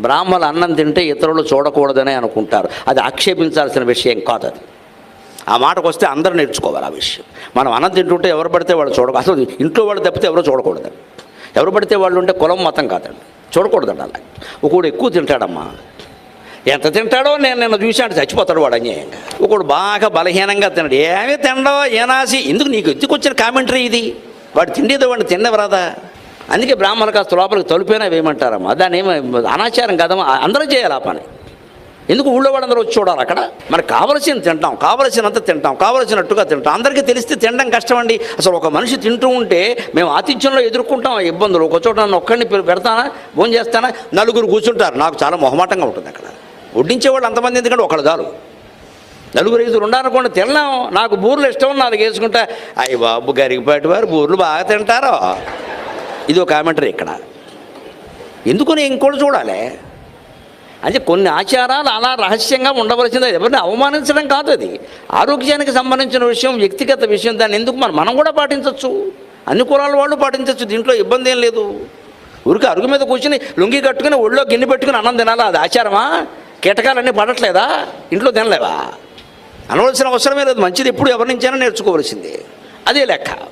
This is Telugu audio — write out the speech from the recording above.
బ్రాహ్మణులు అన్నం తింటే ఇతరులు చూడకూడదనే అనుకుంటారు. అది ఆక్షేపించాల్సిన విషయం కాదు అది. ఆ మాటకు వస్తే అందరూ నేర్చుకోవాలి ఆ విషయం. మనం అన్నం తింటుంటే ఎవరు పడితే వాళ్ళు చూడక అసలు ఇంట్లో వాళ్ళు తప్పితే ఎవరు చూడకూడదు ఎవరు పడితే వాళ్ళు ఉంటే కులం మతం కాదండి. చూడకూడదండి అలా. ఒకడు ఎక్కువ తింటాడమ్మా. ఎంత తింటాడో నేను నిన్న చూశాను చచ్చిపోతాడు వాడు అన్యాయంగా. ఒకడు బాగా బలహీనంగా తినడు. ఏమీ తినడో ఏనాసి. ఎందుకు నీకు ఎందుకు వచ్చిన కామెంటరీ ఇది? వాడు తిండేదో వాడిని తిన్నవరాదా? అందుకే బ్రాహ్మణ కాస్త లోపలికి తలుపైనా వేయమంటారమ్మా. దాని ఏమో అనాచారం కదమ్మా. అందరూ చేయాలి ఆ పని. ఎందుకు ఊళ్ళో వాళ్ళందరూ వచ్చి చూడాలి అక్కడ? మనకు కావలసింది తింటాం. కావలసినంత తింటాం. కావలసినట్టుగా తింటాం. అందరికీ తెలిస్తే తినడం కష్టమండి. అసలు ఒక మనిషి తింటూ ఉంటే మేము ఆతిథ్యంలో ఎదుర్కొంటాం ఆ ఇబ్బందులు. ఒక చోట నన్ను ఒక్కడిని పెడతానా? భోజనం చేస్తానా? నలుగురు కూర్చుంటారు. నాకు చాలా మొహమాటంగా ఉంటుంది అక్కడ. వడ్డించే వాళ్ళు అంతమంది ఎందుకంటే ఒకళ్ళు చాలు. నలుగురు ఐదుగురు ఉండాలనుకోండి తినలేం నాకు బూర్లు ఇష్టం నాలుగు వేసుకుంటా. అయ్యి బాబు గరిగిపాటి వారు బూర్లు బాగా తింటారో. ఇది ఒక కామెంటరీ ఇక్కడ. ఎందుకు నేను ఇంకోటి చూడాలి? అంటే కొన్ని ఆచారాలు అలా రహస్యంగా ఉండవలసింది. ఎవరిని అవమానించడం కాదు అది. ఆరోగ్యానికి సంబంధించిన విషయం వ్యక్తిగత విషయం దాన్ని ఎందుకు మనం మనం కూడా పాటించవచ్చు అన్ని కులాల వాళ్ళు పాటించవచ్చు దీంట్లో ఇబ్బంది ఏం లేదు. ఊరికి అరుగు మీద కూర్చుని లొంగి కట్టుకుని ఒళ్ళో గిన్నె పెట్టుకుని అన్నం తినాలా? అది ఆచారమా? కీటకాలన్నీ పడట్లేదా? ఇంట్లో తినలేవా? అనవలసిన అవసరమే లేదు. మంచిది ఎప్పుడు ఎవరి నుంచైనా నేర్చుకోవలసిందే. అదే లెక్క.